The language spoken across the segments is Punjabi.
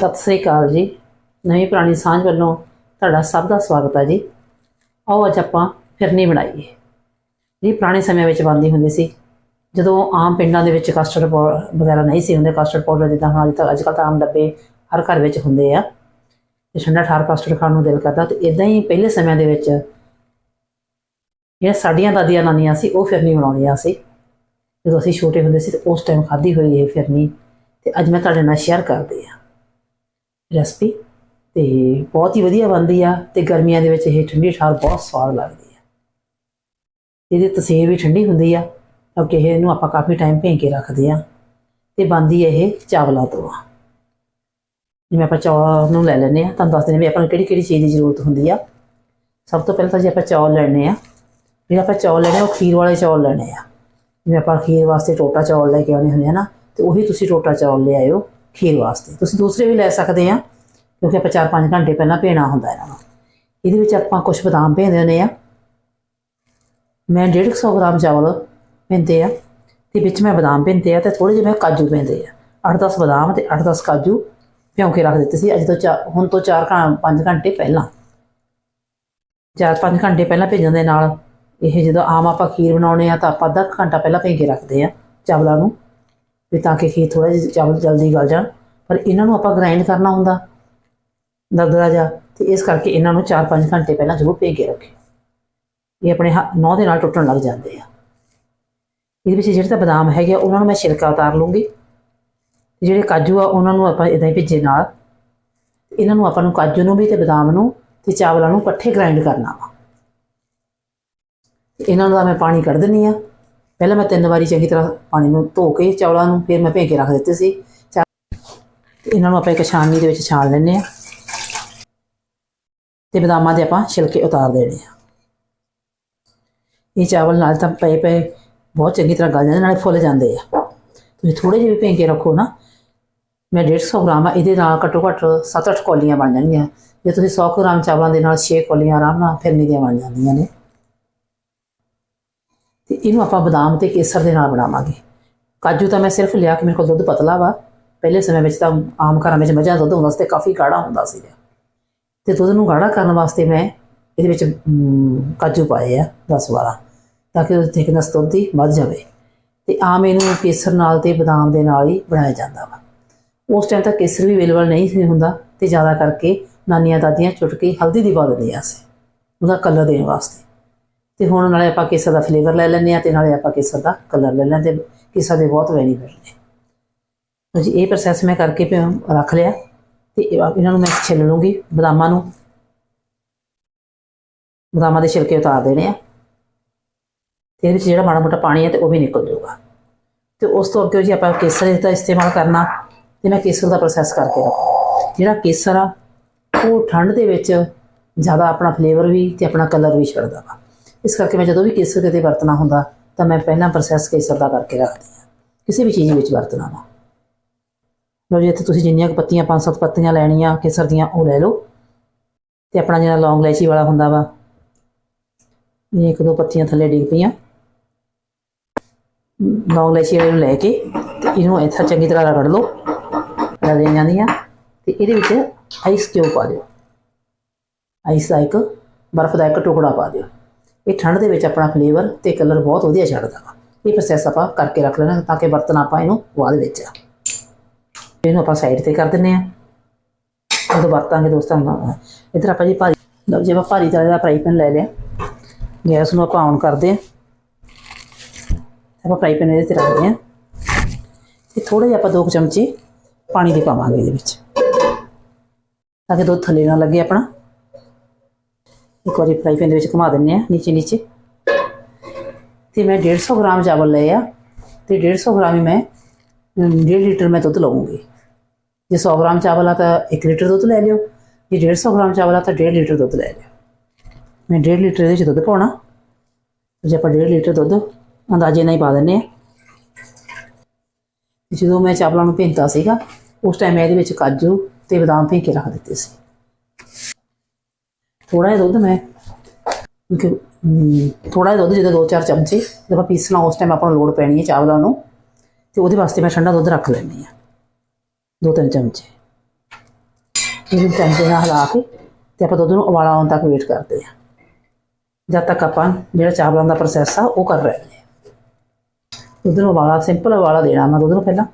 ਸਤਿ ਸ੍ਰੀ ਅਕਾਲ ਜੀ। ਨਵੀਂ ਪੁਰਾਣੀ ਸਾਂਝ ਵੱਲੋਂ ਤੁਹਾਡਾ ਸਭ ਦਾ ਸਵਾਗਤ ਹੈ ਜੀ। ਆਓ ਅੱਜ ਆਪਾਂ ਫਿਰਨੀ ਬਣਾਈਏ। ਜੀ, ਪੁਰਾਣੇ ਸਮਿਆਂ ਵਿੱਚ ਬਣਦੀ ਹੁੰਦੀ ਸੀ। ਜਦੋਂ ਆਮ ਪਿੰਡਾਂ ਦੇ ਵਿੱਚ ਕਸਟਰਡ ਪਾਊਡਰ ਵਗੈਰਾ ਨਹੀਂ ਸੀ ਹੁੰਦੇ ਕਸਟਰਡ ਪਾਊਡਰ ਜਿੱਦਾਂ ਹੁਣ ਅੱਜ ਤੱਕ ਅੱਜ ਕੱਲ੍ਹ ਤਾਂ ਆਮ ਡੱਬੇ ਹਰ ਘਰ ਵਿੱਚ ਹੁੰਦੇ ਆ। ਤੇ ਠੰਡਾ ਠਾਰ ਕਸਟਰਡ ਖਾਣ ਨੂੰ ਦਿਲ ਕਰਦਾ ਤੇ ਇਦਾਂ ਹੀ ਪਹਿਲੇ ਸਮਿਆਂ ਦੇ ਵਿੱਚ ਜਿਹੜਾ ਸਾਡੀਆਂ ਦਾਦੀਆਂ ਨਾਨੀਆਂ ਸੀ, ਉਹ ਫਿਰਨੀ ਬਣਾਉਂਦੀਆਂ ਸੀ। ਜਦੋਂ ਅਸੀਂ ਛੋਟੇ ਹੁੰਦੇ ਸੀ ਤੇ ਉਸ ਟਾਈਮ ਖਾਧੀ ਹੋਈ ਇਹ ਫਿਰਨੀ ਤੇ ਅੱਜ ਮੈਂ ਤੁਹਾਡੇ ਨਾਲ ਸ਼ੇਅਰ ਕਰਦੀ ਆ ਰੈਸਪੀ ਤੇ ਬਹੁਤ ਹੀ ਵਧੀਆ ਬਣਦੀ ਆ ਤੇ ਗਰਮੀਆਂ ਦੇ ਵਿੱਚ ਇਹ ਠੰਡੀ ਠਾਰ ਬਹੁਤ ਸਵਾਦ ਲੱਗਦੀ ਆ। ਇਹਦੀ ਤਸੀਰ ਵੀ ਠੰਡੀ ਹੁੰਦੀ ਆ ਕਿਉਂਕਿ ਇਹਨੂੰ ਆਪਾਂ ਕਾਫੀ ਟਾਈਮ ਭੇਂ ਕੇ ਰੱਖਦੇ ਆ ਤੇ ਬਣਦੀ ਇਹ ਚਾਵਲਾਂ ਤੋਂ। ਆ ਜਿਵੇਂ ਆਪਾਂ ਚੌਲ ਨੂੰ ਲੈ ਲੈਨੇ ਆ ਤੁਹਾਨੂੰ ਦੱਸ ਦਿੰਦੇ ਵੀ ਆਪਾਂ ਨੂੰ ਕਿਹੜੀ ਕਿਹੜੀ ਚੀਜ਼ ਦੀ ਜ਼ਰੂਰਤ ਹੁੰਦੀ ਆ। ਸਭ ਤੋਂ ਪਹਿਲਾਂ ਤਾਂ ਜੇ ਆਪਾਂ ਚੌਲ ਲੈਣੇ ਆ ਜਿਹੜਾ ਆਪਾਂ ਚੌਲ ਲੈਣੇ ਆ, ਉਹ ਖੀਰ ਵਾਲੇ ਚੌਲ ਲੈਣੇ ਆ। ਜਿਵੇਂ ਆਪਾਂ ਖੀਰ ਵਾਸਤੇ ਟੋਟਾ ਚੌਲ ਲੈ ਕੇ ਆਉਣੇ ਹੁੰਦੇ ਆ ਨਾ ਤੇ ਉਹੀ ਤੁਸੀਂ ਟੋਟਾ ਚੌਲ ਲੈ ਆਇਓ। ਖੀਰ ਵਾਸਤੇ। ਤੁਸੀਂ ਦੂਸਰੇ ਵੀ ਲੈ ਸਕਦੇ ਆ, ਕਿਉਂਕਿ ਆਪਾਂ 4-5 ਘੰਟੇ ਪਹਿਲਾਂ ਭੇਣਾ ਹੁੰਦਾ ਇਹਨਾਂ ਨੂੰ। ਇਹਦੇ ਵਿੱਚ ਆਪਾਂ ਕੁਝ ਬਦਾਮ ਭੇਂਦੇ ਹੁੰਦੇ ਆ। ਮੈਂ 150 ਗ੍ਰਾਮ ਚਾਵਲ ਭੇਂਦੇ ਆ, ਤੇ ਵਿੱਚ ਮੈਂ ਬਦਾਮ ਭੇਂਦੇ ਆ ਤੇ ਥੋੜੇ ਜਿਹੇ ਮੈਂ ਕਾਜੂ ਭੇਂਦੇ ਆ। 8-10 ਬਦਾਮ ਤੇ 8-10 ਕਾਜੂ ਭਿਉਂ ਕੇ ਰੱਖ ਦਿੱਤੇ ਸੀ, ਅੱਜ ਤੋਂ ਚਾ- ਹੁਣ ਤੋਂ 4-5 ਘੰਟੇ ਪਹਿਲਾਂ। 4-5 ਘੰਟੇ ਪਹਿਲਾਂ ਭੇਜਣ ਦੇ ਨਾਲ, ਇਹ ਜਦੋਂ ਆਮ ਆਪਾਂ ਖੀਰ ਬਣਾਉਣੇ ਆ ਤਾਂ ਆਪਾਂ ਅੱਧਾ ਕੁ ਘੰਟਾ ਪਹਿਲਾਂ ਭੇਂ ਕੇ ਰੱਖਦੇ ਆ ਚਾਵਲਾਂ ਨੂੰ। ਵੀ ਤਾਂ ਕਿ ਖੀਰ ਥੋੜਾ ਜਿਹਾ ਚਾਵਲ ਜਲਦੀ ਗਲ ਜਾਣ। ਪਰ ਇਹਨਾਂ ਨੂੰ ਆਪਾਂ ਗ੍ਰਾਈਂਡ ਕਰਨਾ ਹੁੰਦਾ। ਦਰਦਰਾ ਜਾ ਤੇ ਇਸ ਕਰਕੇ ਇਹਨਾਂ ਨੂੰ 4-5 ਘੰਟੇ ਪਹਿਲਾਂ ਜ਼ਰੂਰ ਭੇਂ ਕੇ ਰੱਖੇ। ਇਹ ਆਪਣੇ ਨੌ ਦੇ ਨਾਲ ਟੁੱਟਣ ਲੱਗ ਜਾਂਦੇ ਆ। ਇਹਦੇ ਵਿੱਚ ਜਿਹੜੇ ਤਾਂ ਬਦਾਮ ਹੈਗੇ ਆ, ਉਹਨਾਂ ਨੂੰ ਮੈਂ ਛਿਲਕਾ ਉਤਾਰ ਲੂੰਗੀ। ਤੇ ਜਿਹੜੇ ਕਾਜੂ ਆ, ਉਹਨਾਂ ਨੂੰ ਆਪਾਂ ਇਦਾਂ ਹੀ ਭਿੱਜੇ ਨਾਲ। ਇਹਨਾਂ ਨੂੰ ਆਪਾਂ ਨੂੰ ਕਾਜੂ ਨੂੰ ਵੀ ਤੇ ਬਦਾਮ ਨੂੰ ਤੇ ਚਾਵਲਾਂ ਨੂੰ ਇਕੱਠੇ ਗ੍ਰਾਈਂਡ ਕਰਨਾ ਵਾ। ਤੇ ਇਹਨਾਂ ਦਾ ਮੈਂ ਪਾਣੀ ਕੱਢ ਦਿੰਨੀ ਆ। ਪਹਿਲਾਂ ਮੈਂ ਤਿੰਨ ਵਾਰੀ ਚੰਗੀ ਤਰ੍ਹਾਂ ਪਾਣੀ ਨੂੰ ਧੋ ਕੇ ਚੌਲਾਂ ਨੂੰ ਫਿਰ ਮੈਂ ਭੇਂ ਕੇ ਰੱਖ ਦਿੱਤੇ ਸੀ। ਚਾ- ਤੇ ਇਹਨਾਂ ਨੂੰ ਆਪਾਂ ਇੱਕ ਛਾਨਣੀ ਦੇ ਵਿੱਚ ਛਾਣ ਲੈਂਦੇ ਆ ਤੇ ਬਦਾਮਾਂ ਦੇ ਆਪਾਂ ਛਿਲਕੇ ਉਤਾਰ ਦੇਣੇ ਆ। ਇਹ ਚਾਵਲ ਨਾਲ ਤਾਂ ਪਏ ਪਏ ਬਹੁਤ ਚੰਗੀ ਤਰ੍ਹਾਂ ਗਲ ਜਾਂਦੇ, ਨਾਲੇ ਫੁੱਲ ਜਾਂਦੇ ਆ। ਤੁਸੀਂ ਥੋੜੇ ਜਿਹੇ ਵੀ ਭੇਂ ਕੇ ਰੱਖੋ ਨਾ। ਮੈਂ 150 ਗ੍ਰਾਮ ਆ, ਇਹਦੇ ਨਾਲ ਘੱਟੋ ਘੱਟ 7-8 ਕੌਲੀਆਂ ਬਣ ਜਾਣਗੀਆਂ। ਜੇ ਤੁਸੀਂ 100 ਗ੍ਰਾਮ ਚਾਵਲਾਂ ਦੇ ਨਾਲ 6 ਕੌਲੀਆਂ ਆਰਾਮ ਨਾਲ ਫਿਰਨੀ ਦੀਆਂ ਬਣ ਜਾਂਦੀਆਂ ਨੇ। ਤੇ ਇਹਨੂੰ ਆਪਾਂ ਬਦਾਮ ਤੇ ਕੇਸਰ ਦੇ ਨਾਲ ਬਣਾਵਾਂਗੇ। ਕਾਜੂ ਤਾਂ ਮੈਂ ਸਿਰਫ ਲਿਆ ਕਿ ਮੇਰੇ ਕੋਲ ਦੁੱਧ ਪਤਲਾ ਵਾ। ਪਹਿਲੇ ਸਮੇਂ ਵਿੱਚ ਤਾਂ ਆਮ ਘਰਾਂ ਵਿੱਚ ਮੱਝਾਂ ਦੁੱਧ ਹੁੰਦਾ ਸੀ ਤੇ ਕਾਫੀ ਗਾੜਾ ਹੁੰਦਾ ਸੀ। ਤੇ ਦੁੱਧ ਨੂੰ ਗਾੜਾ ਕਰਨ ਵਾਸਤੇ ਮੈਂ ਇਹਦੇ ਵਿੱਚ ਕਾਜੂ ਪਾਏ ਆ 10 12 ਤਾਂ ਕਿ ਉਹਦੀ ਥਿਕਨੈਸ ਦੁੱਧ ਦੀ ਵੱਧ ਜਾਵੇ। ਤੇ ਆਮ ਇਹਨੂੰ ਕੇਸਰ ਨਾਲ ਤੇ ਬਦਾਮ ਦੇ ਨਾਲ ਹੀ ਬਣਾਇਆ ਜਾਂਦਾ ਵਾ। ਉਸ ਟਾਈਮ ਤਾਂ ਕੇਸਰ ਵੀ ਅਵੇਲੇਬਲ ਨਹੀਂ ਸੀ ਹੁੰਦਾ ਤੇ ਜ਼ਿਆਦਾ ਕਰਕੇ ਨਾਨੀਆਂ ਦਾਦੀਆਂ ਚੁਟਕੀ ਹਲਦੀ ਦੀ ਪਾ ਦਿੰਦੀਆਂ ਸੀ। ਉਹਦਾ ਕਲਰ ਦੇਣ ਵਾਸਤੇ। ਤੇ ਹੁਣ ਨਾਲੇ ਆਪਾਂ ਕੇਸਰ ਦਾ ਫਲੇਵਰ ਲੈ ਲੈਂਦੇ ਆ ਤੇ ਨਾਲੇ ਆਪਾਂ ਕੇਸਰ ਦਾ ਕਲਰ ਲੈ ਲੈਂਦੇ ਤੇ ਕੇਸਰ ਦੇ ਬਹੁਤ ਬੈਨੀਫਿਟ ਨੇ। ਤਾਂ ਜੀ, ਇਹ ਪ੍ਰੋਸੈਸ ਮੈਂ ਕਰਕੇ ਪਿਆ- ਰੱਖ ਲਿਆ ਤੇ ਇਹਨਾਂ ਨੂੰ ਮੈਂ ਛਿੱਲ ਲੂੰਗੀ ਬਦਾਮਾਂ ਨੂੰ। ਬਦਾਮਾਂ ਦੇ ਛਿਲਕੇ ਉਤਾਰ ਦੇਣੇ ਆ। ਤੇ ਇਹਦੇ ਵਿੱਚ ਜਿਹੜਾ ਮਾੜਾ ਮੋਟਾ ਪਾਣੀ ਹੈ ਤੇ ਉਹ ਵੀ ਨਿਕਲ ਜਾਊਗਾ। ਤੇ ਉਸ ਤੋਂ ਅੱਗੇ ਜੀ ਆਪਾਂ ਕੇਸਰ ਦਾ ਇਸਤੇਮਾਲ ਕਰਨਾ ਤੇ ਮੈਂ ਕੇਸਰ ਦਾ ਪ੍ਰੋਸੈਸ ਕਰਕੇ ਰੱਖਾਂ। ਜਿਹੜਾ ਕੇਸਰ ਆ, ਉਹ ਠੰਡ ਦੇ ਵਿੱਚ ਜ਼ਿਆਦਾ ਆਪਣਾ ਫਲੇਵਰ ਵੀ ਤੇ ਆਪਣਾ ਕਲਰ ਵੀ ਛੱਡਦਾ ਵਾ। ਇਸ ਕਰਕੇ ਮੈਂ ਜਦੋਂ ਵੀ ਕੇਸਰ ਕਿਤੇ ਵਰਤਣਾ ਹੁੰਦਾ, ਤਾਂ ਮੈਂ ਪਹਿਲਾਂ ਪ੍ਰੋਸੈਸ ਕੇਸਰ ਦਾ ਕਰਕੇ ਰੱਖਦੀ ਹਾਂ। ਕਿਸੇ ਵੀ ਚੀਜ਼ ਵਿੱਚ ਵਰਤਣਾ ਵਾ ਲਓ ਜੀ, ਇੱਥੇ ਤੁਸੀਂ ਜਿੰਨੀਆਂ ਕੁ ਪੱਤੀਆਂ, ਪੰਜ ਸੱਤ ਪੱਤੀਆਂ ਲੈਣੀਆਂ, ਕੇਸਰ ਦੀਆਂ, ਉਹ ਲੈ ਲਓ। ਤੇ ਆਪਣਾ ਜਿਹੜਾ ਲੌਂਗ ਇਲਾਇਚੀ ਵਾਲਾ ਹੁੰਦਾ ਵਾ, ਇਹ ਇੱਕ ਦੋ ਪੱਤੀਆਂ ਥੱਲੇ ਡਿੱਗ ਪਈਆਂ। ਲੌਂਗ ਇਲਾਇਚੀ ਵਾਲੇ ਨੂੰ ਲੈ ਕੇ ਤੇ ਇਹਨੂੰ ਇੱਥੇ ਚੰਗੀ ਤਰ੍ਹਾਂ ਰਗੜ ਲਓ। ਰਗੜ ਜਾਂਦੀਆਂ। ਤੇ ਇਹਦੇ ਵਿੱਚ ਆਈਸ ਕਿਊਬ ਪਾ ਦਿਓ। ਆਈਸ ਦਾ ਇੱਕ ਬਰਫ਼ ਦਾ ਇੱਕ ਟੁਕੜਾ ਪਾ ਦਿਓ। ਇਹ ਠੰਡ ਦੇ ਵਿੱਚ ਆਪਣਾ ਫਲੇਵਰ ਤੇ ਕਲਰ ਬਹੁਤ ਵਧੀਆ ਛੱਡਦਾ ਵਾ। ਇਹ ਪ੍ਰੋਸੈਸ ਆਪਾਂ ਕਰਕੇ ਰੱਖ ਲੈਣਾ ਤਾਂ ਕਿ ਬਰਤਨ ਆਪਾਂ ਇਹਨੂੰ ਬਾਅਦ ਵਿੱਚ ਇਹਨੂੰ ਆਪਾਂ ਸਾਈਡ ਤੇ ਕਰ ਦਿੰਨੇ ਆ। ਉਦੋਂ ਵਰਤਾਂਗੇ ਦੋਸਤਾਂ ਨਾਲ ਇਧਰ ਆਪਾਂ ਜੀ ਭਾਰੀ ਲਓ ਜੀ, ਆਪਾਂ ਭਾਰੀ ਤਲੇ ਦਾ ਫਰਾਈ ਪੈਨ ਲੈ ਲਿਆ। ਗੈਸ ਨੂੰ ਆਪਾਂ ਔਨ ਕਰਦੇ ਆ। ਆਪਾਂ ਫਰਾਈ ਪੈਨ ਇਹਦੇ ਤੇ ਰੱਖਦੇ ਆ। ਤੇ ਥੋੜਾ ਜਿਹਾ ਆਪਾਂ ਦੋ ਕੁ ਚਮਚੇ ਪਾਣੀ ਦੇ ਪਾਵਾਂਗੇ ਇਹਦੇ ਵਿੱਚ। ਤਾਂ ਕਿ ਦੁੱਧ ਥੱਲੇ ਨਾ ਲੱਗੇ ਆਪਣਾ। ਇੱਕ ਵਾਰੀ ਫਰਾਈ ਪੈਨ ਦੇ ਵਿੱਚ ਘੁਮਾ ਦਿੰਨੇ ਆ ਨੀਚੇ ਨੀਚੇ। ਤੇ ਮੈਂ 150 ਗ੍ਰਾਮ ਚਾਵਲ ਲਏ ਆ, ਤੇ 150 ਗ੍ਰਾਮ ਹੀ ਮੈਂ 1.5 ਲੀਟਰ ਮੈਂ ਦੁੱਧ ਲਵਾਂਗੀ ਜੇ 100 ਗ੍ਰਾਮ ਚਾਵਲ ਆ ਤਾਂ 1 ਲੀਟਰ ਦੁੱਧ ਲੈ ਲਿਓ, ਜੇ 150 ਗ੍ਰਾਮ ਚਾਵਲ ਆ ਤਾਂ 1.5 ਲੀਟਰ ਦੁੱਧ ਲੈ ਲਿਓ। ਮੈਂ 1.5 ਲੀਟਰ ਇਹਦੇ ਵਿੱਚ ਦੁੱਧ ਪਾਉਣਾ, ਜੇ ਆਪਾਂ 1.5 ਲੀਟਰ ਦੁੱਧ ਅੰਦਾਜ਼ੇ ਨਾਲ ਹੀ ਪਾ ਦਿੰਨੇ ਆ ਜਦੋਂ ਮੈਂ ਚਾਵਲਾਂ ਨੂੰ ਭੇਂਤਾ ਸੀਗਾ, ਉਸ ਟਾਈਮ ਮੈਂ ਇਹਦੇ ਵਿੱਚ ਕਾਜੂ ਤੇ ਬਦਾਮ ਭੇਂ ਕੇ ਰੱਖ ਦਿੱਤੇ ਸੀ। ਥੋੜਾ ਜਿਹਾ ਦੁੱਧ ਮੈਂ ਥੋੜਾ ਜਿਹਾ ਦੁੱਧ ਜਦੋਂ ਦੋ ਚਾਰ ਚਮਚੇ ਜਦੋਂ ਆਪਾਂ ਪੀਸਣਾ ਉਸ ਟਾਈਮ ਆਪਾਂ ਨੂੰ ਲੋੜ ਪੈਣੀ ਹੈ ਚਾਵਲਾਂ ਨੂੰ, ਤੇ ਉਹਦੇ ਵਾਸਤੇ ਮੈਂ ਠੰਡਾ ਦੁੱਧ ਰੱਖ ਲੈਂਦੀ ਆ ਦੋ ਤਿੰਨ ਚਮਚੇ। ਇਹਨੂੰ ਚਮਚੇ ਨਾਲ ਹਿਲਾ ਕੇ ਤੇ ਆਪਾਂ ਦੁੱਧ ਨੂੰ ਉਬਾਲਾ ਆਉਣ ਤੱਕ ਵੇਟ ਕਰਦੇ ਆ ਜਦ ਤੱਕ ਆਪਾਂ ਜਿਹੜਾ ਚਾਵਲਾਂ ਦਾ ਪ੍ਰੋਸੈਸ ਆ, ਉਹ ਕਰ ਰਹੇ ਨੇ ਦੁੱਧ ਨੂੰ ਉਬਾਲਾ ਸਿੰਪਲ ਉਬਾਲਾ ਦੇਣਾ ਮੈਂ ਦੁੱਧ ਨੂੰ ਪਹਿਲਾਂ।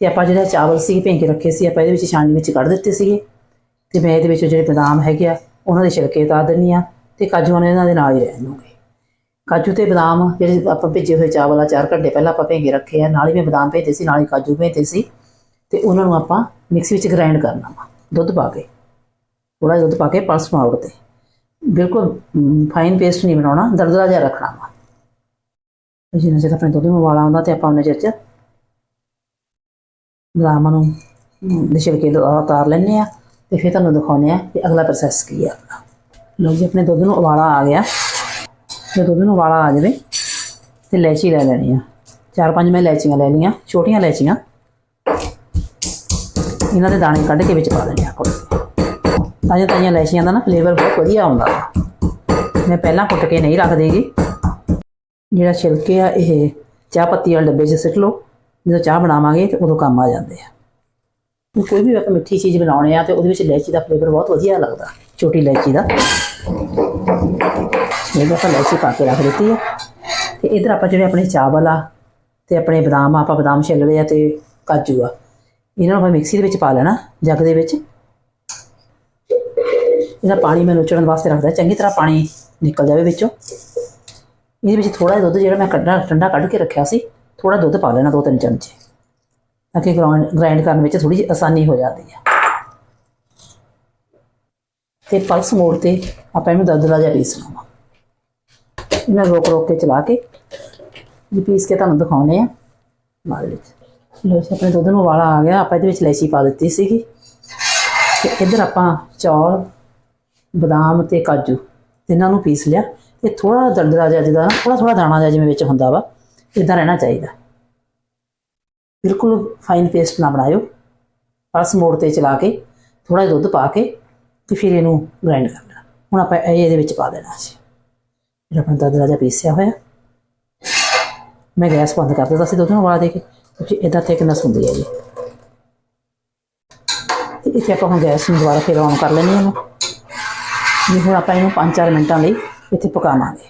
ਤੇ ਆਪਾਂ ਜਿਹੜਾ ਚਾਵਲ ਸੀ ਭੇਂ ਕੇ ਰੱਖੇ ਸੀ, ਆਪਾਂ ਇਹਦੇ ਵਿੱਚ ਛਾਣਨੀ ਵਿੱਚ ਕੱਢ ਦਿੱਤੇ ਸੀਗੇ। ਤੇ ਮੈਂ ਇਹਦੇ ਵਿੱਚ ਜਿਹੜੇ ਬਦਾਮ ਹੈਗੇ ਆ ਉਹਨਾਂ ਦੇ ਛਿਲਕੇ ਉਤਾਰ ਦਿੰਨੀ ਆ ਤੇ ਕਾਜੂਆਂ ਨੇ ਇਹਨਾਂ ਦੇ ਨਾਲ ਹੀ ਰਹਿ ਜਾਣਗੇ ਕਾਜੂ ਤੇ ਬਦਾਮ ਜਿਹੜੇ ਆਪਾਂ ਭੇਜੇ ਹੋਏ ਚਾਵਲ ਆ 4 ਘੰਟੇ ਪਹਿਲਾਂ ਆਪਾਂ ਭੇਂ ਰੱਖੇ ਆ, ਨਾਲ ਹੀ ਮੈਂ ਬਦਾਮ ਭੇਜੇ ਸੀ, ਨਾਲ ਹੀ ਕਾਜੂ ਭੇਜਦੇ ਸੀ ਤੇ ਉਹਨਾਂ ਨੂੰ ਆਪਾਂ ਮਿਕਸੀ ਵਿੱਚ ਗ੍ਰਾਈਂਡ ਕਰਨਾ ਵਾ, ਦੁੱਧ ਪਾ ਕੇ। ਥੋੜਾ ਦੁੱਧ ਪਾ ਕੇ ਪਲਸ ਪਾਉਡ ਤੇ ਬਿਲਕੁਲ ਫਾਈਨ ਪੇਸਟ ਨਹੀਂ ਬਣਾਉਣਾ, ਦਰਦਰਾ ਜਿਹਾ ਰੱਖਣਾ ਵਾ। ਜਿੰਨਾ ਚਿਰ ਆਪਣੇ ਦੁੱਧ ਨੂੰ ਉਬਾਲਾ ਆਉਂਦਾ ਤੇ ਆਪਾਂ ਉਹਨਾਂ ਚਿਰ ਚ ਬਦਾਮਾਂ ਨੂੰ ਦੇ ਛਿਲਕੇ ਉਤਾਰ ਲੈਂਦੇ ਆ ਤੇ ਫਿਰ ਤੁਹਾਨੂੰ ਦਿਖਾਉਂਦੇ ਆ ਕਿ ਅਗਲਾ ਪ੍ਰੋਸੈਸ ਕੀ ਆ। ਆਪਣਾ ਲਓ ਜੀ, ਆਪਣੇ ਦੁੱਧ ਨੂੰ ਉਬਾਲਾ ਆ ਗਿਆ। ਜੇ ਦੁੱਧ ਨੂੰ ਉਬਾਲਾ ਆ ਜਾਵੇ ਤੇ ਲੈਚੀ ਲੈ ਲੈਣੀ ਆ। ਚਾਰ ਪੰਜ ਮੈਂ ਲੈਚੀਆਂ ਲੈ ਲਈਆਂ, ਛੋਟੀਆਂ ਲੈਚੀਆਂ ਇਹਨਾਂ ਦੇ ਦਾਣੇ ਕੱਢ ਕੇ ਵਿੱਚ ਪਾ ਦੇਣੇ ਆ ਕੋਲ ਕੇ ਤਾਜ਼ੀਆਂ ਤਾਜ਼ੀਆਂ ਇਲਾਇਚੀਆਂ ਦਾ ਨਾ ਫਲੇਵਰ ਬਹੁਤ ਵਧੀਆ ਆਉਂਦਾ। ਵਾ ਮੈਂ ਪਹਿਲਾਂ ਕੁੱਟ ਕੇ ਨਹੀਂ ਰੱਖ ਦੇਗੀ। ਜਿਹੜਾ ਛਿਲਕੇ ਆ, ਇਹ ਚਾਹ ਪੱਤੀ ਵਾਲੇ ਡੱਬੇ 'ਚ ਸਿੱਟ ਲਓ। ਜਦੋਂ ਚਾਹ ਬਣਾਵਾਂਗੇ ਤੇ ਉਦੋਂ ਕੰਮ ਆ ਜਾਂਦੇ ਆ। ਕੋਈ ਵੀ ਆਪਾਂ ਮਿੱਠੀ ਚੀਜ਼ ਬਣਾਉਣੇ ਆ ਤੇ ਉਹਦੇ ਵਿੱਚ ਇਲਾਇਚੀ ਦਾ ਫਲੇਵਰ ਬਹੁਤ ਵਧੀਆ ਲੱਗਦਾ, ਛੋਟੀ ਇਲਾਇਚੀ ਦਾ। ਇਹ ਆਪਾਂ ਇਲਾਇਚੀ ਪਾ ਕੇ ਰੱਖ ਦਿੱਤੀ ਆ। ਤੇ ਇਧਰ ਆਪਾਂ ਜਿਹੜੇ ਆਪਣੇ ਚਾਵਲ ਆ ਤੇ ਆਪਣੇ ਬਦਾਮ ਆ, ਆਪਾਂ ਬਦਾਮ ਛਿੱਲ ਆ ਤੇ ਕਾਜੂ ਆ। ਇਹਨਾਂ ਨੂੰ ਆਪਾਂ ਮਿਕਸੀ ਦੇ ਵਿੱਚ ਪਾ ਲੈਣਾ, ਜੱਗ ਦੇ ਵਿੱਚ। ਇਹਦਾ ਪਾਣੀ ਮੈਂ ਨੁਚੜਨ ਵਾਸਤੇ ਰੱਖਦਾ, ਚੰਗੀ ਤਰ੍ਹਾਂ ਪਾਣੀ ਨਿਕਲ ਜਾਵੇ ਵਿੱਚੋਂ। ਇਹਦੇ ਵਿੱਚ ਥੋੜਾ ਜਿਹਾ ਦੁੱਧ ਜਿਹੜਾ ਮੈਂ ਕੱਢਣਾ ਠੰਡਾ ਕੱਢ ਕੇ ਰੱਖਿਆ ਸੀ ਥੋੜਾ ਦੁੱਧ ਪਾ ਲੈਣਾ ਦੋ ਤਿੰਨ ਚਮਚੇ। ਤਾਂ ਕਿ ਗ੍ਰਾਈਂਡ ਕਰਨ ਵਿੱਚ ਥੋੜੀ ਜਿਹੀ ਆਸਾਨੀ ਹੋ ਜਾਂਦੀ ਹੈ। ਤੇ ਪਲਸ ਮੋੜ ਤੇ ਆਪਾਂ ਇਹਨੂੰ ਦਰਦਰਾ ਜਿਹਾ ਪੀਸ ਲਵਾਂ। ਇਹਨਾਂ ਰੋਕ ਰੋਕ ਕੇ ਚਲਾ ਕੇ ਇਹ ਪੀਸ ਕੇ ਤੁਹਾਨੂੰ ਦਿਖਾਉਣੇ ਆ ਬਾਅਦ ਵਿੱਚ। ਲੋ ਜੀ, ਆਪਣੇ ਦੁੱਧ ਨੂੰ ਉਬਾਲਾ ਆ ਗਿਆ। ਆਪਾਂ ਇਹਦੇ ਵਿੱਚ ਇਲਾਇਚੀ ਪਾ ਦਿੱਤੀ ਸੀਗੀ। ਤੇ ਇੱਧਰ ਆਪਾਂ ਚੌਲ, ਬਦਾਮ ਤੇ ਕਾਜੂ ਇਹਨਾਂ ਨੂੰ ਪੀਸ ਲਿਆ। ਤੇ ਥੋੜਾ ਦਰਦਰਾ ਜਿਹਾ ਜਿਹਦਾ ਥੋੜਾ ਥੋੜਾ ਦਾਣਾ ਜਿਹਾ ਜਿਵੇਂ ਵਿੱਚ ਹੁੰਦਾ ਵਾ, ਇਦਾਂ ਰਹਿਣਾ ਚਾਹੀਦਾ। ਬਿਲਕੁਲ ਫਾਈਨ ਪੇਸਟ ਨਾ ਬਣਾਇਓ। ਪਲਸ ਮੋੜ ਤੇ ਚਲਾ ਕੇ ਥੋੜਾ ਜਿਹਾ ਦੁੱਧ ਪਾ ਕੇ ਤੇ ਫਿਰ ਇਹਨੂੰ ਗ੍ਰਾਈਂਡ ਕਰ ਲੈਣਾ। ਹੁਣ ਆਪਾਂ ਇਹ ਇਹਦੇ ਵਿੱਚ ਪਾ ਦੇਣਾ ਸੀ। ਜਿਹੜਾ ਆਪਣਾ ਦਰਦਰਾ ਜਿਹਾ ਪੀਸਿਆ ਹੋਇਆ। ਮੈਂ ਗੈਸ ਬੰਦ ਕਰ ਦਿੱਤਾ ਸੀ ਦੁੱਧ ਨੂੰ ਉਬਾਲਾ ਦੇ ਕੇ। ਕਿਉਂਕਿ ਇਹਦਾ ਥਿਕਨੈਸ ਹੁੰਦੀ ਹੈ ਜੀ ਤੇ ਇੱਥੇ ਆਪਾਂ ਹੁਣ ਗੈਸ ਨੂੰ ਦੁਬਾਰਾ ਫਿਰ ਔਨ ਕਰ ਲੈਣੀ ਹੈ ਜੀ ਹੁਣ ਆਪਾਂ ਇਹਨੂੰ 5-4 ਮਿੰਟਾਂ ਲਈ ਇੱਥੇ ਪਕਾਵਾਂਗੇ।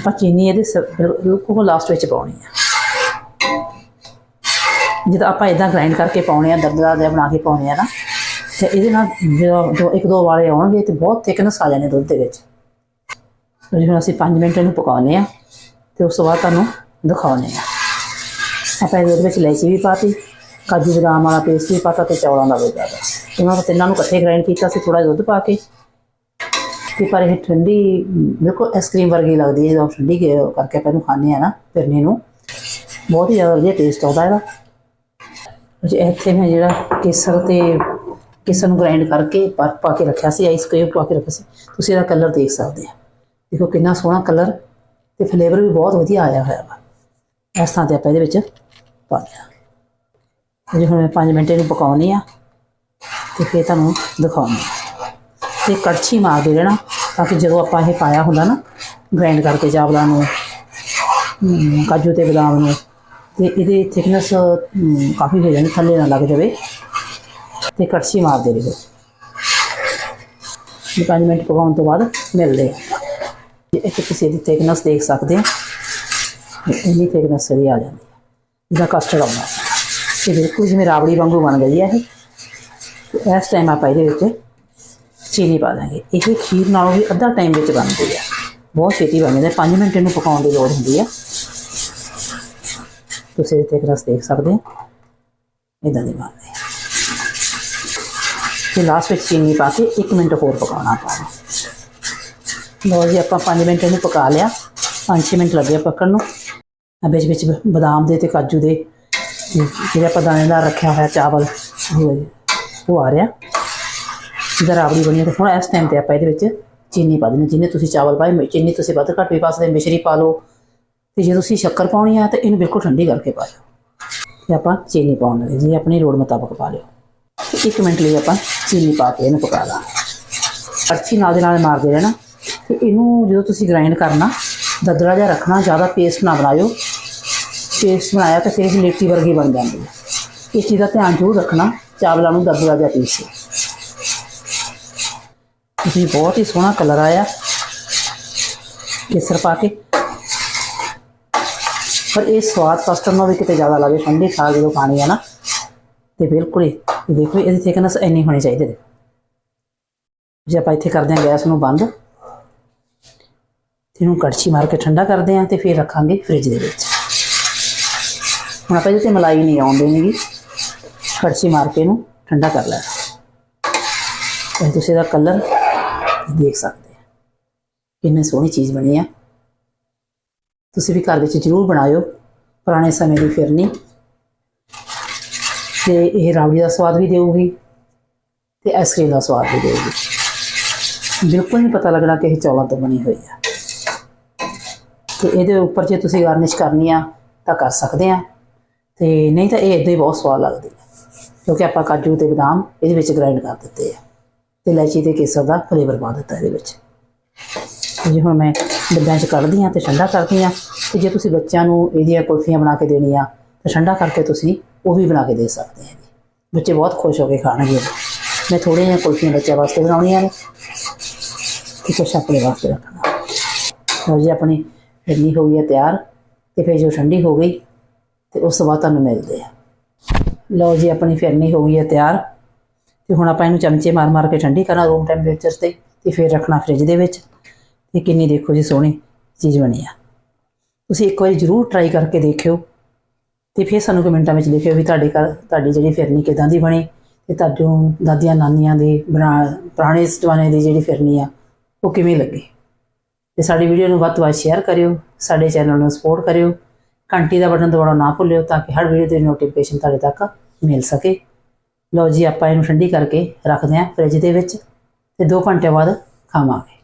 ਆਪਾਂ ਚੀਨੀ ਇਹਦੇ ਸ- ਬਿਲਕੁਲ ਲਾਸਟ ਵਿੱਚ ਪਾਉਣੀ ਹੈ ਜਦੋਂ ਆਪਾਂ ਇਦਾਂ ਗ੍ਰਾਈਂਡ ਕਰਕੇ ਪਾਉਣੇ ਆ ਦਰਦਰਾ ਜਿਹਾ ਬਣਾ ਕੇ ਪਾਉਣੇ ਆ ਨਾ, ਤੇ ਇਹਦੇ ਨਾਲ ਜਦੋਂ ਦੋ ਇੱਕ ਦੋ ਵਾਲੇ ਆਉਣਗੇ ਤੇ ਬਹੁਤ ਥਿਕਨੈਸ ਆ ਜਾਣੇ ਦੁੱਧ ਦੇ ਵਿੱਚ। ਸੋ ਹੁਣ ਅਸੀਂ 5 ਮਿੰਟ ਇਹਨੂੰ ਪਕਾਉਣੇ ਆ ਤੇ ਉਸ ਤੋਂ ਬਾਅਦ ਤੁਹਾਨੂੰ ਦਿਖਾਉਣੇ ਆ। ਆਪਾਂ ਇਹਦੇ ਵਿੱਚ ਇਲਾਇਚੀ ਵੀ ਪਾਤੀ, ਕਾਜੂ ਬਦਾਮ ਵਾਲਾ ਪੇਸਟ ਵੀ ਪਾਤਾ ਤੇ ਚੌਲਾਂ ਦਾ ਵੀ ਪਾਤਾ। ਇਹਨਾਂ ਨੂੰ ਤਿੰਨਾਂ ਨੂੰ ਇਕੱਠੇ ਗ੍ਰਾਈਂਡ ਕੀਤਾ ਸੀ ਥੋੜਾ ਦੁੱਧ ਪਾ ਕੇ। ਤੇ ਪਰ ਇਹ ਠੰਡੀ, ਬਿਲਕੁਲ ਆਈਸਕ੍ਰੀਮ ਵਰਗੀ ਲੱਗਦੀ ਹੈ, ਜਦੋਂ ਠੰਡੀ ਕਰਕੇ ਆਪਾਂ ਇਹਨੂੰ ਖਾਂਦੇ ਆ ਨਾ ਫਿਰਨੀ ਨੂੰ ਬਹੁਤ ਹੀ ਜ਼ਿਆਦਾ ਵਧੀਆ ਟੇਸਟ ਆਉਂਦਾ ਇਹਦਾ। ਜੀ, ਇੱਥੇ ਮੈਂ ਜਿਹੜਾ ਕੇਸਰ ਤੇ ਕੇਸਰ ਨੂੰ ਗ੍ਰਾਈਂਡ ਕਰਕੇ ਪਾ ਪਾ ਕੇ ਰੱਖਿਆ ਸੀ ਆਈਸ ਕਿਊਬ ਪਾ ਕੇ ਰੱਖਿਆ ਸੀ। ਤੁਸੀਂ ਇਹਦਾ ਕਲਰ ਦੇਖ ਸਕਦੇ ਆ। ਦੇਖੋ ਕਿੰਨਾ ਸੋਹਣਾ ਕਲਰ ਤੇ ਫਲੇਵਰ ਵੀ ਬਹੁਤ ਵਧੀਆ ਆਇਆ ਹੋਇਆ ਵਾ। ਇਸ ਤਰ੍ਹਾਂ ਤੇ ਆਪਾਂ ਇਹਦੇ ਵਿੱਚ ਪਾ ਦਿਆ ਜੇ ਹੁਣ ਮੈਂ 5 ਮਿੰਟ ਇਹਨੂੰ ਪਕਾਉਣੀ ਆ ਤੇ ਫਿਰ ਤੁਹਾਨੂੰ ਦਿਖਾਉਣੀ ਆ। ਤੇ ਕੜਛੀ ਮਾਰਦੇ ਰਹਿਣਾ ਤਾਂ ਕਿ ਜਦੋਂ ਆਪਾਂ ਇਹ ਪਾਇਆ ਹੁੰਦਾ ਨਾ ਗ੍ਰਾਈਂਡ ਕਰਕੇ ਚਾਵਲਾਂ ਨੂੰ ਕਾਜੂ ਤੇ ਬਦਾਮ ਨੂੰ ਤੇ ਇਹਦੇ ਥਿਕਨੈਸ ਕਾਫੀ ਹੋ ਜਾਂਦੀ ਥੱਲੇ ਨਾ ਲੱਗ ਜਾਵੇ। ਤੇ ਕੜਛੀ ਮਾਰ ਦੇ ਰਹੋ। ਇਹ ਪੰਜ ਮਿੰਟ ਪਕਾਉਣ ਤੋਂ ਬਾਅਦ ਮਿਲਦੇ ਆ ਜੇ ਇੱਥੇ ਤੁਸੀਂ ਇਹਦੀ ਥਿਕਨੈਸ ਦੇਖ ਸਕਦੇ ਆ ਇੰਨੀ ਥਿਕਨੈਸ ਸਹੀ ਆ ਜਾਂਦੀ ਹੈ। ਜਿਹਦਾ ਕਸਟਰਡ ਆਉਂਦਾ ਇਹ ਬਿਲਕੁਲ ਜਿਵੇਂ ਰਾਬੜੀ ਵਾਂਗੂ ਬਣ ਗਈ ਹੈ ਇਹ। ਇਸ ਟਾਈਮ ਆਪਾਂ ਇਹਦੇ ਵਿੱਚ ਚੀਨੀ ਪਾ ਦਾਂਗੇ। ਇਹ ਖੀਰ ਨਾਲੋਂ ਵੀ ਅੱਧਾ ਟਾਈਮ ਵਿੱਚ ਬਣਦੀ ਹੈ। ਬਹੁਤ ਛੇਤੀ ਬਣ ਜਾਂਦੀ ਹੈ। 5 ਮਿੰਟ ਇਹਨੂੰ ਪਕਾਉਣ ਦੀ ਲੋੜ ਹੁੰਦੀ ਹੈ। ਤੁਸੀਂ ਇਹਦੇ ਰਸ ਦੇਖ ਸਕਦੇ ਹੋ। ਇਦਾਂ ਦੀ ਬਣਦੀ ਹੈ ਤੇ ਲਾਸਟ ਵਿੱਚ ਚੀਨੀ ਪਾ ਕੇ 1 ਮਿੰਟ ਹੋਰ ਪਕਾਉਣਾ ਆਪਾਂ ਲੋ ਜੀ, ਆਪਾਂ 5 ਮਿੰਟ ਇਹਨੂੰ ਪਕਾ ਲਿਆ। 5-6 ਮਿੰਟ ਲੱਗੇ ਪੱਕਣ ਨੂੰ। ਆ ਵਿੱਚ ਵਿੱਚ ਬਦਾਮ ਦੇ ਤੇ ਕਾਜੂ ਦੇ ਤੇ ਜਿਹੜੇ ਆਪਾਂ ਦਾਣੇਦਾਰ ਰੱਖਿਆ ਹੋਇਆ ਚਾਵਲ, ਉਹ ਉਹ ਆ ਰਿਹਾ। ਜਿਹਦਾ ਰਾਬੜੀ ਬਣੀ ਤੇ ਹੁਣ ਇਸ ਟਾਈਮ ਤੇ ਆਪਾਂ ਇਹਦੇ ਵਿੱਚ ਚੀਨੀ ਪਾ ਦੇਣੀ ਜਿੰਨੇ ਤੁਸੀਂ ਚਾਵਲ ਪਾਏ, ਚੀਨੀ ਤੁਸੀਂ ਵੱਧ ਘੱਟ ਵੀ ਪਾ ਸਕਦੇ ਮਿਸ਼ਰੀ ਪਾ ਲਓ ਤੇ ਜੇ ਤੁਸੀਂ ਸ਼ੱਕਰ ਪਾਉਣੀ ਆ, ਤਾਂ ਇਹਨੂੰ ਬਿਲਕੁਲ ਠੰਡੀ ਕਰਕੇ ਪਾ ਲਿਓ ਤੇ ਆਪਾਂ ਚੀਨੀ ਪਾਉਣ ਲੱਗੇ ਜੀ, ਆਪਣੀ ਲੋੜ ਮੁਤਾਬਕ ਪਾ ਲਿਓ। ਤੇ ਇੱਕ ਮਿੰਟ ਲਈ ਆਪਾਂ ਚੀਨੀ ਪਾ ਕੇ ਇਹਨੂੰ ਪਕਾ ਲਾਂ ਅੱਛੀ ਨਾਲ ਦੇ ਨਾਲ ਮਾਰਦੇ ਰਹਿਣਾ। ਤੇ ਇਹਨੂੰ ਜਦੋਂ ਤੁਸੀਂ ਗ੍ਰਾਈਂਡ ਕਰਨਾ, ਦਦਰਾ ਜਿਹਾ ਰੱਖਣਾ, ਜ਼ਿਆਦਾ ਪੇਸਟ ਨਾ ਬਣਾਇਓ। ਪੇਸਟ ਬਣਾਇਆ ਤਾਂ ਫਿਰ ਇਹ ਲੇਟੀ ਵਰਗੀ ਬਣ ਜਾਂਦੀ ਹੈ। ਇਸ ਚੀਜ਼ ਦਾ ਧਿਆਨ ਜ਼ਰੂਰ ਰੱਖਣਾ, ਚਾਵਲਾਂ ਨੂੰ ਦਰਦਰਾ ਜਿਹਾ ਪੀਸ ਇਹ ਬਹੁਤ ਹੀ ਸੋਹਣਾ ਕਲਰ ਆਇਆ। ਕੇਸਰ ਪਾ ਕੇ। ਪਰ ਇਹ ਸਵਾਦ ਕਸਟਰਡ ਵੀ ਕਿਤੇ ਜ਼ਿਆਦਾ ਲੱਗੇ ਠੰਡੀ ਖਾ ਜਦੋਂ ਖਾਣੀ ਹੈ ਨਾ, ਤੇ ਬਿਲਕੁਲ ਹੀ ਇਹ ਦੇਖੋ ਇਹਦੀ ਥਿਕਨੈਸ ਇੰਨੀ ਹੋਣੀ ਚਾਹੀਦੀ ਹੈ। ਜੇ ਆਪਾਂ ਇੱਥੇ ਕਰਦੇ ਹਾਂ ਗੈਸ ਨੂੰ ਬੰਦ, ਤੇ ਇਹਨੂੰ ਕੜਛੀ ਮਾਰ ਕੇ ਠੰਡਾ ਕਰਦੇ ਹਾਂ ਤੇ ਫਿਰ ਰੱਖਾਂਗੇ ਫ੍ਰਿਜ ਦੇ ਵਿੱਚ। ਹੁਣ ਆਪਾਂ ਇਹਦੇ ਤੇ ਮਲਾਈ ਨਹੀਂ ਆਉਣ ਦੇਣੀਗੀ ਕੜਛੀ ਮਾਰ ਕੇ ਇਹਨੂੰ ਠੰਡਾ ਕਰ ਲੈਣਾ। ਤੁਸੀਂ ਇਹਦਾ ਕਲਰ ਦੇਖ ਸਕਦੇ ਆ ਕਿੰਨੀ ਸੋਹਣੀ ਚੀਜ਼ ਬਣੀ ਆ। ਤੁਸੀਂ ਵੀ ਘਰ ਵਿੱਚ ਜ਼ਰੂਰ ਬਣਾਇਓ, ਪੁਰਾਣੇ ਸਮੇਂ ਦੀ ਫਿਰਨੀ। ਤੇ ਇਹ ਰਾਵੜੀ ਦਾ ਸਵਾਦ ਵੀ ਦੇਊਗੀ ਤੇ ਆਈਸਕ੍ਰੀਮ ਦਾ ਸਵਾਦ ਵੀ ਦੇਊਗੀ। ਬਿਲਕੁਲ ਨਹੀਂ ਪਤਾ ਲੱਗਣਾ ਕਿ ਇਹ ਚੌਲਾਂ ਤੋਂ ਬਣੀ ਹੋਈ ਆ। ਤੇ ਇਹਦੇ ਉੱਪਰ ਜੇ ਤੁਸੀਂ ਗਾਰਨਿਸ਼ ਕਰਨੀ ਆ, ਤਾਂ ਕਰ ਸਕਦੇ ਆ। ਤੇ ਨਹੀਂ ਤਾਂ ਇਹ ਇਦਾਂ ਹੀ ਬਹੁਤ ਸਵਾਦ ਲੱਗਦੀ ਹੈ ਕਿਉਂਕਿ ਆਪਾਂ ਕਾਜੂ ਤੇ ਬਦਾਮ ਇਹਦੇ ਵਿੱਚ ਗ੍ਰਾਈਂਡ ਕਰ ਦਿੱਤੇ ਆ। ਤੇ ਇਲਾਇਚੀ ਤੇ ਕੇਸਰ ਦਾ ਫਲੇਵਰ ਪਾ ਦਿੱਤਾ ਇਹਦੇ ਵਿੱਚ। ਜੇ ਹੁਣ ਮੈਂ ਡੱਬਿਆਂ 'ਚ ਕੱਢਦੀ ਆ ਤੇ ਠੰਡਾ ਕਰਦੀ ਆ ਤੇ ਜੇ ਤੁਸੀਂ ਬੱਚਿਆਂ ਨੂੰ ਇਹਦੀਆਂ ਕੁਲਫੀਆਂ ਬਣਾ ਕੇ ਦੇਣੀਆਂ, ਤਾਂ ਠੰਡਾ ਕਰਕੇ ਤੁਸੀਂ ਉਹ ਵੀ ਬਣਾ ਕੇ ਦੇ ਸਕਦੇ ਆ ਜੀ। ਬੱਚੇ ਬਹੁਤ ਖੁਸ਼ ਹੋ ਕੇ ਖਾਣਗੇ। ਮੈਂ ਥੋੜ੍ਹੀਆਂ ਜਿਹੀਆਂ ਕੁਲਫੀਆਂ ਬੱਚਿਆਂ ਵਾਸਤੇ ਬਣਾਉਣੀਆਂ ਨੇ। ਤੇ ਕੁਛ ਆਪਣੇ ਵਾਸਤੇ ਰੱਖਣਾ। ਲਓ ਜੀ, ਆਪਣੀ ਫਿਰਨੀ ਹੋ ਗਈ ਹੈ, ਤਿਆਰ। ਤੇ ਫਿਰ ਜੋ ਠੰਡੀ ਹੋ ਗਈ, ਤੇ ਉਸ ਤੋਂ ਬਾਅਦ ਤੁਹਾਨੂੰ ਮਿਲਦੇ ਆ ਲਓ ਜੀ, ਆਪਣੀ ਫਿਰਨੀ ਹੋ ਗਈ ਹੈ, ਤਿਆਰ। ਤੇ ਹੁਣ ਆਪਾਂ ਇਹਨੂੰ ਚਮਚੇ ਮਾਰ-ਮਾਰ ਕੇ ਠੰਡੀ ਕਰਾਂ ਰੂਮ ਟੈਂਪਰੇਚਰ ਤੇ। ਤੇ ਫਿਰ ਰੱਖਣਾ ਫ੍ਰਿਜ ਦੇ ਵਿੱਚ। ਤੇ ਕਿੰਨੀ ਦੇਖੋ ਜੀ ਸੋਹਣੀ ਚੀਜ਼ ਬਣੀ ਆ। ਤੁਸੀਂ ਇੱਕ ਵਾਰੀ ਜ਼ਰੂਰ ਟਰਾਈ ਕਰਕੇ ਦੇਖਿਓ ਤੇ ਫਿਰ ਸਾਨੂੰ ਕਮੈਂਟਾਂ ਵਿੱਚ ਲਿਖਿਓ ਵੀ ਤੁਹਾਡੇ ਘਰ, ਤੁਹਾਡੀ ਜਿਹੜੀ ਫਿਰਨੀ ਕਿਦਾਂ ਦੀ ਬਣੀ ਤੇ ਤੁਹਾਨੂੰ ਦਾਦੀਆਂ ਨਾਨੀਆਂ ਦੇ ਬਣਾ, ਪੁਰਾਣੇ ਜ਼ਮਾਨੇ ਦੀ ਜਿਹੜੀ ਫਿਰਨੀ ਆ, ਉਹ ਕਿਵੇਂ ਲੱਗੀ। ਤੇ ਸਾਡੀ ਵੀਡੀਓ ਨੂੰ ਵੱਧ ਤੋਂ ਵੱਧ ਸ਼ੇਅਰ ਕਰਿਓ, ਸਾਡੇ ਚੈਨਲ ਨੂੰ ਸਪੋਰਟ ਕਰਿਓ, ਘੰਟੀ ਦਾ ਬਟਨ ਦਬਾਉਣਾ ਨਾ ਭੁੱਲਿਓ ਤਾਂ ਕਿ ਹਰ ਵੀਡੀਓ ਦੀ ਨੋਟੀਫਿਕੇਸ਼ਨ ਤੁਹਾਡੇ ਤੱਕ ਮਿਲ ਸਕੇ। ਲਓ ਜੀ ਆਪਾਂ ਇਹਨੂੰ ਠੰਡੀ ਕਰਕੇ ਰੱਖਦੇ ਹਾਂ ਫ੍ਰਿਜ ਦੇ ਵਿੱਚ ਤੇ 2 ਘੰਟੇ ਬਾਅਦ ਖਾਵਾਂਗੇ।